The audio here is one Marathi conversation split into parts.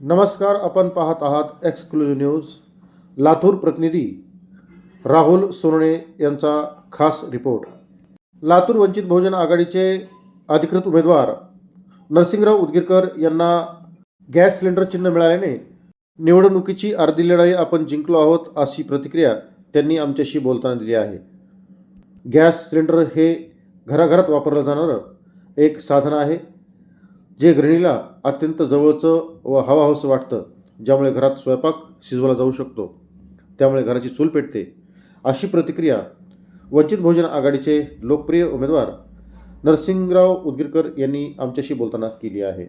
नमस्कार आपण पाहत आहात एक्सक्लुझिव्ह न्यूज लातूर प्रतिनिधी राहुल सोनणे यांचा खास रिपोर्ट. लातूर वंचित बहुजन आघाडीचे अधिकृत उमेदवार नरसिंगराव उदगीरकर यांना गॅस सिलेंडर चिन्ह मिळाल्याने निवडणुकीची अर्धी लढाई आपण जिंकलो आहोत अशी प्रतिक्रिया त्यांनी आमच्याशी बोलताना दिली आहे. गॅस सिलेंडर हे घराघरात वापरलं जाणारं एक साधन आहे. जे गृहिणीला अत्यंत जवळचं व हवाहवसं वाटतं ज्यामुळे घरात स्वयंपाक शिजवला जाऊ शकतो त्यामुळे घराची चूल पेटते. अशी प्रतिक्रिया वंचित बहुजन आघाडीचे लोकप्रिय उमेदवार नरसिंगराव उदगीरकर यांनी आमच्याशी बोलताना केली आहे.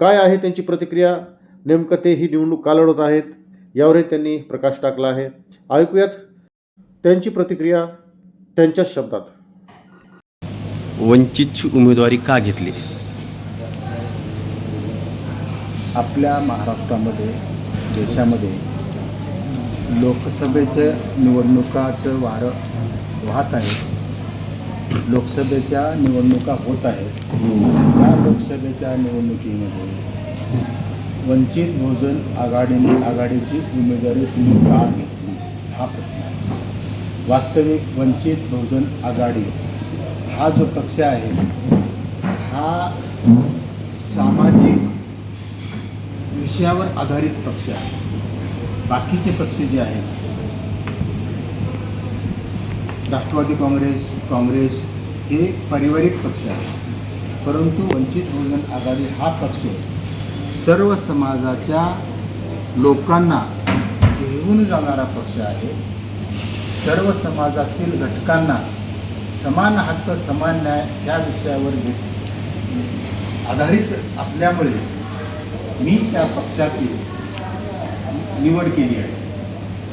काय आहे त्यांची प्रतिक्रिया? नेमकं ते ही निवडणूक का लढवत आहेत? यावरही त्यांनी प्रकाश टाकला आहे. ऐकूयात त्यांची प्रतिक्रिया त्यांच्याच शब्दात. वंचितची उमेदवारी का घेतली? आपल्या महाराष्ट्रामध्ये देशामध्ये लोकसभेच्या निवडणुकाचं वारं वाहत आहे. लोकसभेच्या निवडणुका होत आहेत. या लोकसभेच्या निवडणुकीमध्ये वंचित बहुजन आघाडीने आघाडीची उमेदवारी तुम्ही का घेतली? हा प्रश्न आहे. वास्तविक वंचित बहुजन आघाडी हा जो पक्ष आहे हा सामाजिक विषयावर आधारित पक्ष आहे. बाकीचे पक्ष जे आहेत राष्ट्रवादी काँग्रेस काँग्रेस हे पारिवारिक पक्ष आहेत. परंतु वंचित बहुजन आघाडी हा पक्ष सर्व समाजाच्या लोकांना घेऊन जाणारा पक्ष आहे. सर्व समाजातील घटकांना समान हक्क समान न्याय या विषयावर आधारित असल्यामुळे मी त्या पक्षाची निवड केली आहे.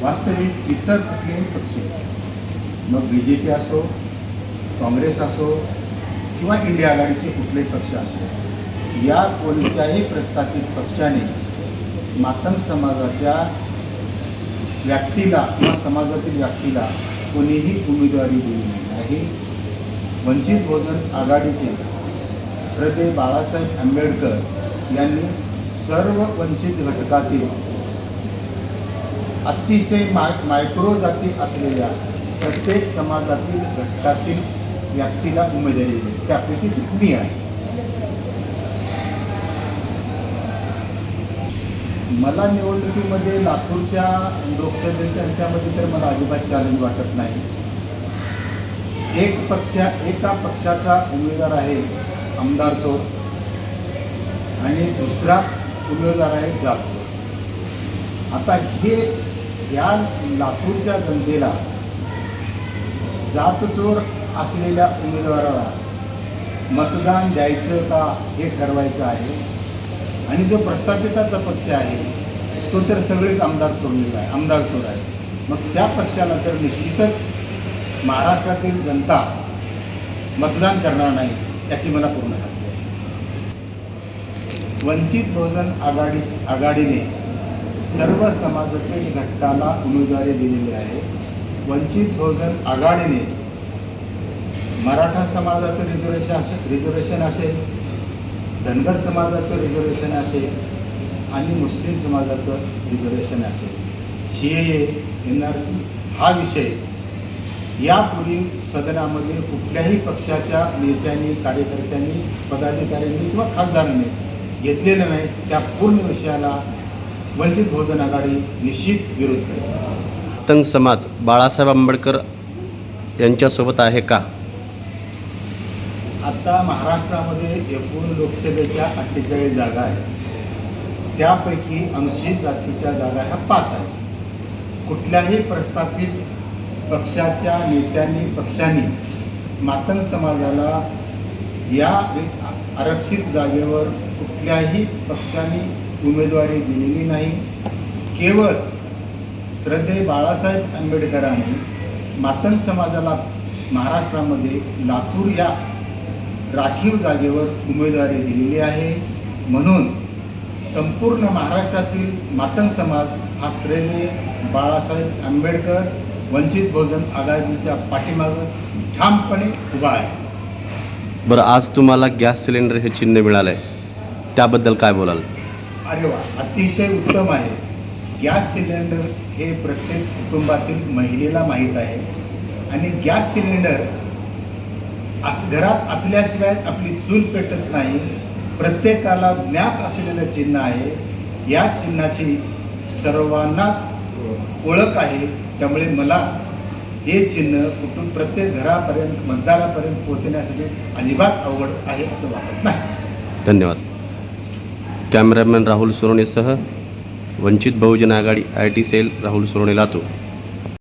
वास्तविक इतर कुठलेही पक्ष मग बी जे पी असो काँग्रेस असो किंवा इंडिया आघाडीचे कुठलेही पक्ष असो या कोणत्याही प्रस्थापित पक्षाने मातम समाजाच्या व्यक्तीला किंवा समाजातील व्यक्तीला कोणीही उमेदवारी दिली नाही वंचित बहुजन आघाडीचे श्रद्धे बाळासाहेब आंबेडकर यांनी सर्व वंचित घटकातील अतिशय माय मायक्रो जाती असलेल्या प्रत्येक समाजातील घटकातील व्यक्तीला उमेदवारी दिली त्यापैकी मी आहे. मला निवडणुकीमध्ये लातूरच्या लोकसभेच्या ह्याच्यामध्ये तर मला अजिबात चॅलेंज वाटत नाही. एक पक्ष एका पक्षाचा उमेदवार आहे आमदार चोर आणि दुसरा उमेदवार आहे जात आता हे या लातूरच्या जनतेला जातचोर असलेल्या उमेदवाराला मतदान द्यायचं का हे ठरवायचं आहे. आणि जो प्रस्थापिताचा पक्ष आहे तो तर सगळेच आमदार चोरलेला आहे आमदार चोर आहे. मग त्या पक्षाला तर निश्चितच महाराष्ट्रातील जनता मतदान करणार नाही याची मला पूर्ण खात्री. वंचित बहुजन आघाडी आघाडीने सर्व समाजातील घटकाला उमेदवारी दिलेली आहे. वंचित बहुजन आघाडीने मराठा समाजाचं रिझर्वेशन असेल रिझर्वेशन असेल धनगर समाजाचं रिझर्वेशन असेल आणि मुस्लिम समाजाचं रिझर्वेशन असेल C A N R C हा विषय यापूर्वी सदनामध्ये कुठल्याही पक्षाच्या नेत्यांनी कार्यकर्त्यांनी पदाधिकाऱ्यांनी किंवा खासदारांनी घेतलेलं नाही त्या पूर्ण विषयाला वंचित बहुजन आघाडी निश्चित विरोध करेल. तंग समाज बाळासाहेब आंबेडकर यांच्यासोबत आहे का? आता महाराष्ट्रामध्ये एकूण लोकसभेच्या अठ्ठेचाळीस जागा आहेत. त्यापैकी अनुसूचित जातीच्या जागा ह्या पाच आहेत. कुठल्याही प्रस्थापित पक्षाच्या नेत्यांनी पक्षांनी मातंग समाजाला या आरक्षित जागेवर कुठल्याही पक्षाने उमेदवारी दिलेली नाही. केवळ श्रद्धे बाळासाहेब आंबेडकरांनी मातंग समाजाला महाराष्ट्रामध्ये लातूर या राखीव जागेवर उमेदवारी दिलेली आहे. म्हणून संपूर्ण महाराष्ट्रातील मातंग समाज हा श्रेय बाळासाहेब आंबेडकर वंचित बहुजन आघाडीच्या पाठीमागं ठामपणे उभा आहे. बरं आज तुम्हाला गॅस सिलेंडर हे चिन्ह मिळालं आहे त्याबद्दल काय बोलाल? अरे वा अतिशय उत्तम आहे. गॅस सिलेंडर हे प्रत्येक कुटुंबातील महिलेला माहीत आहे. आणि गॅस सिलेंडर अस घरात असल्याशिवाय आपली चूल पेटत नाही. प्रत्येकाला ज्ञात असलेलं चिन्ह आहे. या चिन्हाची सर्वांनाच ओळख आहे. त्यामुळे मला हे चिन्ह कुटुंब प्रत्येक घरापर्यंत मतदारापर्यंत पोहोचण्यासाठी अजिबात अवघड आहे असं वाटत नाही. धन्यवाद. Cameraman Rahul सोरणेसह Vanchit Bahujan Aghadi I T cell Rahul Sorane Latur.